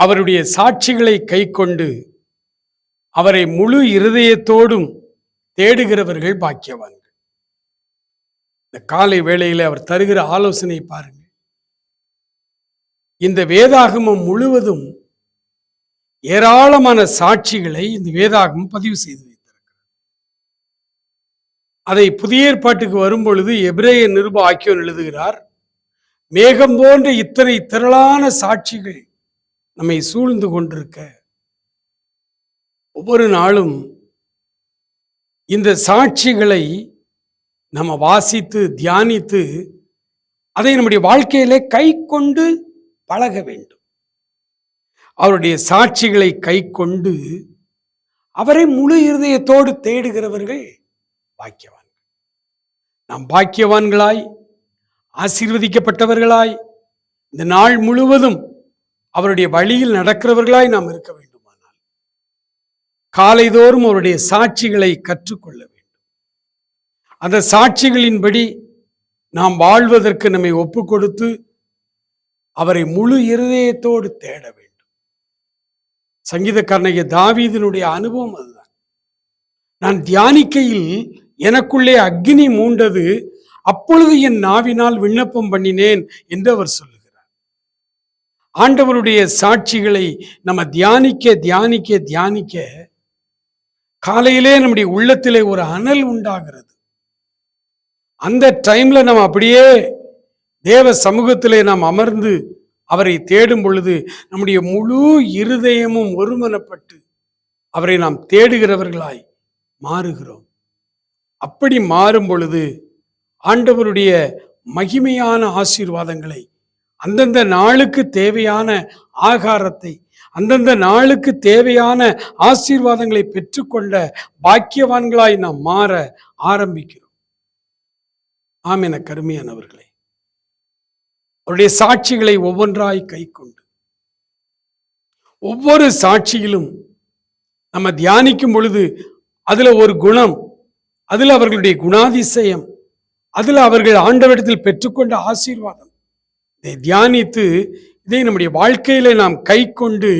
அவருடைய சாட்சிகளை கை கொண்டு அவரை முழு இருதயத்தோடும் தேடுகிறவர்கள் பாக்கியவான்கள். இந்த காலை வேளையில் அவர் தருகிற ஆலோசனை பாருங்கள். இந்த வேதாகமம் முழுவதும் ஏராளமான சாட்சிகளை இந்த வேதாகமம் பதிவு செய்து வைத்திருக்கிறது. அதை புதிய ஏற்பாட்டுக்கு வரும்பொழுது எபிரேய நிருப ஆக்கியோன் எழுதுகிறார் மேகம் போன்ற இத்தனை திரளான சாட்சிகள் நம்மை சூழ்ந்து கொண்டிருக்க ஒவ்வொரு நாளும் இந்த சாட்சிகளை நம்ம வாசித்து தியானித்து அதை நம்முடைய வாழ்க்கையிலே கை கொண்டு பழக வேண்டும். அவருடைய சாட்சிகளை கை கொண்டு அவரை முழு இருதயத்தோடு தேடுகிறவர்கள் பாக்கியவான்கள். நாம் பாக்கியவான்களாய் ஆசீர்வதிக்கப்பட்டவர்களாய் இந்த நாள் முழுவதும் அவருடைய வழியில் நடக்கிறவர்களாய் நாம் இருக்க வேண்டுமானால் காலைதோறும் அவருடைய சாட்சிகளை கற்றுக்கொள்ள வேண்டும். அந்த சாட்சிகளின்படி நாம் வாழ்வதற்கு நம்மை ஒப்பு கொடுத்து அவரை முழு இருதயத்தோடு தேட வேண்டும். சங்கீதக்காரனைய தாவீதினுடைய அனுபவம் அதுதான். நான் தியானிக்கையில் எனக்குள்ளே அக்னி மூண்டது அப்பொழுது என் நாவினால் விண்ணப்பம் பண்ணினேன் என்று அவர் சொல்லு ஆண்டவருடைய சாட்சிகளை நம்ம தியானிக்க தியானிக்க தியானிக்க காலையிலே நம்முடைய உள்ளத்திலே ஒரு அனல் உண்டாகிறது. அந்த டைம்ல நம்ம அப்படியே தேவ சமூகத்திலே நாம் அமர்ந்து அவரை தேடும் பொழுது நம்முடைய முழு இருதயமும் ஒருமனப்பட்டு அவரை நாம் தேடுகிறவர்களாய் மாறுகிறோம். அப்படி மாறும் பொழுது ஆண்டவருடைய மகிமையான ஆசீர்வாதங்களை அந்தந்த நாளுக்கு தேவையான ஆகாரத்தை அந்தந்த நாளுக்கு தேவையான ஆசீர்வாதங்களை பெற்றுக்கொண்ட பாக்கியவான்களாய் நாம் மாற ஆரம்பிக்கிறோம். ஆம் என கருமையானவர்களே அவருடைய சாட்சிகளை ஒவ்வொன்றாய் கை கொண்டு ஒவ்வொரு சாட்சியிலும் நம்ம தியானிக்கும் பொழுது அதுல ஒரு குணம் அதுல அவர்களுடைய குணாதிசயம் அதுல அவர்கள் ஆண்டவரிடத்தில் பெற்றுக்கொண்ட ஆசீர்வாதம் இதை தியானித்து இதை நம்முடைய வாழ்க்கையில நாம் கை கொண்டு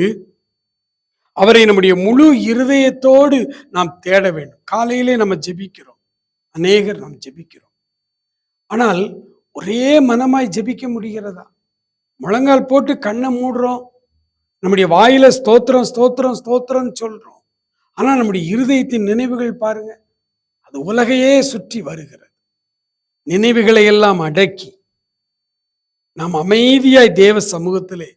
அவரை நம்முடைய முழு இருதயத்தோடு நாம் தேட வேண்டும். காலையிலே நம்ம ஜெபிக்கிறோம். அநேகர் நாம் ஜெபிக்கிறோம். ஆனால் ஒரே மனமாய் ஜெபிக்க முடிகிறதா? முழங்கால் போட்டு கண்ணை மூடுறோம். நம்முடைய வாயில ஸ்தோத்திரம் ஸ்தோத்திரம் ஸ்தோத்திரம் சொல்றோம். ஆனால் நம்முடைய இருதயத்தின் நினைவுகள் பாருங்க அது உலகையே சுற்றி வருகிறது. நினைவுகளை எல்லாம் அடக்கி நாம் அமைதியாய் தேவ சமூகத்திலே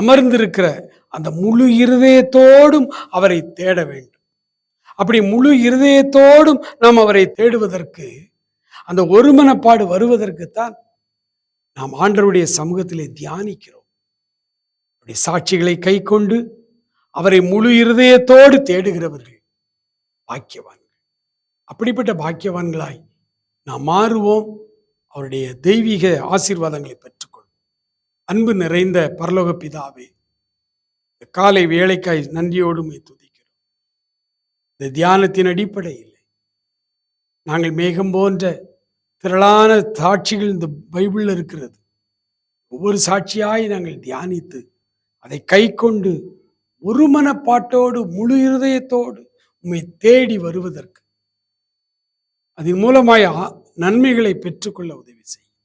அமர்ந்திருக்கிற அந்த முழு இருதயத்தோடும் அவரை தேட வேண்டும். அப்படி முழு இருதயத்தோடும் நாம் அவரை தேடுவதற்கு அந்த ஒருமனப்பாடு வருவதற்குத்தான் நாம் ஆண்டவருடைய சமூகத்திலே தியானிக்கிறோம். அப்படி சாட்சிகளை கை கொண்டு அவரை முழு இருதயத்தோடு தேடுகிறவர்கள் பாக்கியவான்கள். அப்படிப்பட்ட பாக்கியவான்களாய் நாம் மாறுவோம். அவருடைய தெய்வீக ஆசீர்வாதங்களை பெற்றுக்கொள். அன்பு நிறைந்த பரலோக பிதாவே இந்த காலை வேலைக்காய் நன்றியோடுமை துதிக்கிறோம். இந்த தியானத்தின் அடிப்படையில் நாங்கள் மேகம் போன்ற திரளான சாட்சிகள் இந்த பைபிளில் இருக்கிறது. ஒவ்வொரு சாட்சியாய் நாங்கள் தியானித்து அதை கை கொண்டு ஒரு மனப்பாட்டோடு முழு இருதயத்தோடு உம்மை தேடி வருவதற்கு. அதன் மூலமாய் நன்மைகளை பெற்றுக்கொள்ள உதவி செய்யும்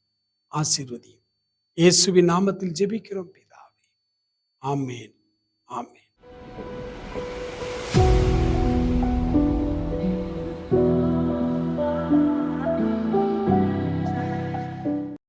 ஆசீர்வதியும். இயேசுவின் நாமத்தில் ஜெபிக்கிறோம் பிதாவே. ஆமேன். ஆமேன்.